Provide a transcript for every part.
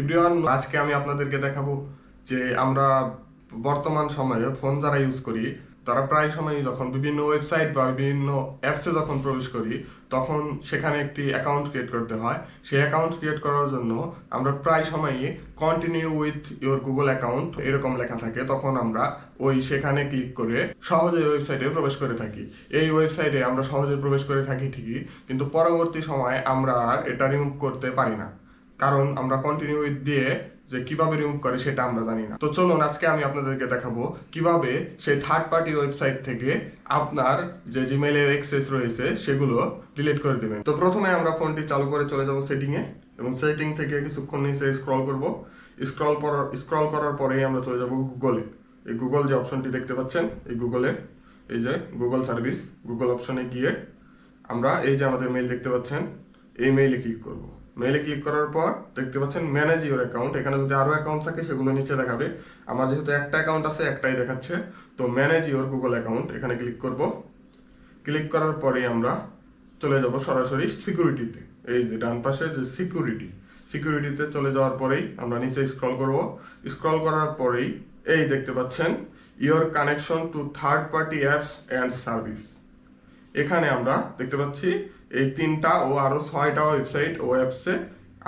Everyone আজকে আমি আপনাদেরকে দেখাবো যে আমরা বর্তমান সময়ে ফোন যারা ইউজ করি, তারা প্রায় সময় যখন বিভিন্ন ওয়েবসাইট বা বিভিন্ন অ্যাপসে যখন প্রবেশ করি, তখন সেখানে একটি অ্যাকাউন্ট ক্রিয়েট করতে হয়। সেই অ্যাকাউন্ট ক্রিয়েট করার জন্য আমরা প্রায় সময়ই continue with your Google account এরকম লেখা থাকে। তখন আমরা ওই সেখানে ক্লিক করে সহজে ওয়েবসাইটে প্রবেশ করে থাকি। এই ওয়েবসাইটে আমরা সহজে প্রবেশ করে থাকি ঠিকই, কিন্তু পরবর্তী সময় আমরা এটা রিমুভ করতে পারি না। কারণ আমরা কন্টিনিউ দিয়ে যে কীভাবে রিমুভ করে সেটা আমরা জানি না। তো চলুন, আজকে আমি আপনাদেরকে দেখাবো কীভাবে সেই থার্ড পার্টি ওয়েবসাইট থেকে আপনার যে জিমেইলের এক্সেস রয়েছে, সেগুলো ডিলিট করে দেবেন। তো প্রথমে আমরা ফোনটি চালু করে চলে যাব সেটিং এ এবং সেটিং থেকে কিছুক্ষণ নিচে স্ক্রল করব। স্ক্রল করার স্ক্রল করার পরেই আমরা চলে যাব গুগলে এই গুগল যে অপশনটি দেখতে পাচ্ছেন, এই গুগলে এই যে গুগল সার্ভিস গুগল অপশনে গিয়ে আমরা এই যে আমাদের মেইল দেখতে পাচ্ছেন, এই মেইলে ক্লিক করব। মেইলে ক্লিক করার পর দেখতে পাচ্ছেন ম্যানেজ ইউর অ্যাকাউন্ট এখানে যদি আরও অ্যাকাউন্ট থাকে, সেগুলো নিচে দেখাবে। আমার যেহেতু একটা অ্যাকাউন্ট আছে, একটাই দেখাচ্ছে। তো ম্যানেজ ইউর গুগল অ্যাকাউন্ট এখানে ক্লিক করব। ক্লিক করার পরেই আমরা চলে যাব সরাসরি সিকিউরিটিতে এই যে ডান পাশে যে সিকিউরিটি সিকিউরিটিতে চলে যাওয়ার পরেই আমরা নিচে স্ক্রল করব। স্ক্রল করার পরেই এই দেখতে পাচ্ছেন your connection to third party apps and service এখানে আমরা দেখতে পাচ্ছি এই তিনটা ও আরও ছয়টা ওয়েবসাইট ও অ্যাপসে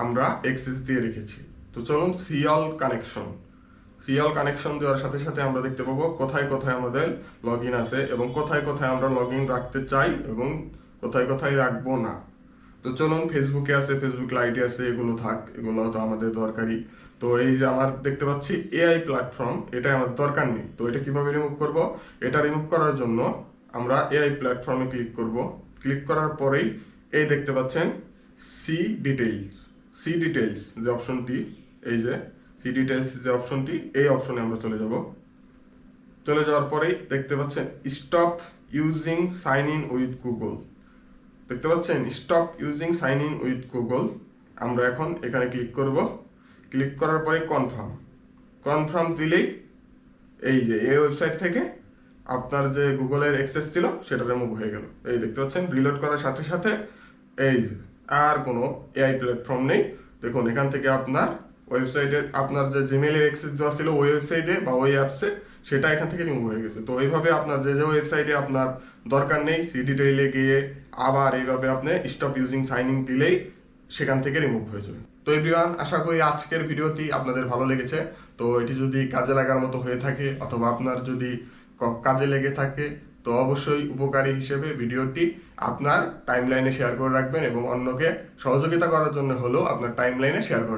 আমরা এক্সেস দিয়ে রেখেছি। তো চলুন সিঅল কানেকশন সিএল কানেকশন দেওয়ার সাথে সাথে আমরা দেখতে পাবো কোথায় কোথায় আমাদের লগ ইন আছে এবং কোথায় কোথায় আমরা লগ ইন রাখতে চাই এবং কোথায় কোথায় রাখব না। তো চলুন ফেসবুকে আছে ফেসবুক লাইটে আছে, এগুলো থাক, এগুলো তো আমাদের দরকারি। তো এই যে আমার দেখতে পাচ্ছি এআই প্ল্যাটফর্ম এটা আমার দরকার নেই। তো এটা কীভাবে রিমুভ করব? এটা রিমুভ করার জন্য আমরা এআই প্ল্যাটফর্মে ক্লিক করব। ক্লিক করার পরেই এই দেখতে পাচ্ছেন সি ডিটেইলস সি ডিটেইলস যে অপশনটি এই যে সি ডিটেইলস যে অপশনটি এই অপশনে আমরা চলে যাব। চলে যাওয়ার পরেই দেখতে পাচ্ছেন stop using sign in with Google দেখতে পাচ্ছেন stop using sign in with Google আমরা এখন এখানে ক্লিক করব। ক্লিক করার পরে কনফার্ম কনফার্ম দিলেই এই যে এই ওয়েবসাইট থেকে আপনার যে গুগলের অ্যাক্সেস ছিল, সেটা রিমুভ হয়ে গেল। এই দেখতে পাচ্ছেন রিলোড করার সাথে সাথে এই আর কোনো এআই প্ল্যাটফর্ম নেই। দেখুন, এখান থেকে আপনার ওয়েবসাইটের আপনার যে জিমেলের অ্যাক্সেস দেওয়া ছিল, ওই ওয়েবসাইটে বা ওই অ্যাপসে সেটা এখান থেকে রিমুভ হয়ে গেছে। তো এইভাবে আপনার যে যে ওয়েবসাইটে আপনার দরকার নেই সি ডিটেইলে গিয়ে আবার এইভাবে আপনি স্টপ ইউজিং সাইন ইন দিলেই সেখান থেকে রিমুভ হয়ে যাবে। তো এভরিওয়ান আশা করি আজকের ভিডিওটি আপনাদের ভালো লেগেছে। তো এটি যদি কাজে লাগার মতো হয়ে থাকে, অথবা আপনার যদি কাজে লেগে থাকে, তো অবশ্যই উপকারী হিসেবে ভিডিওটি আপনার টাইমলাইনে শেয়ার করে রাখবেন এবং অন্যকে সহযোগিতা করার জন্য হলেও আপনার টাইমলাইনে শেয়ার করে।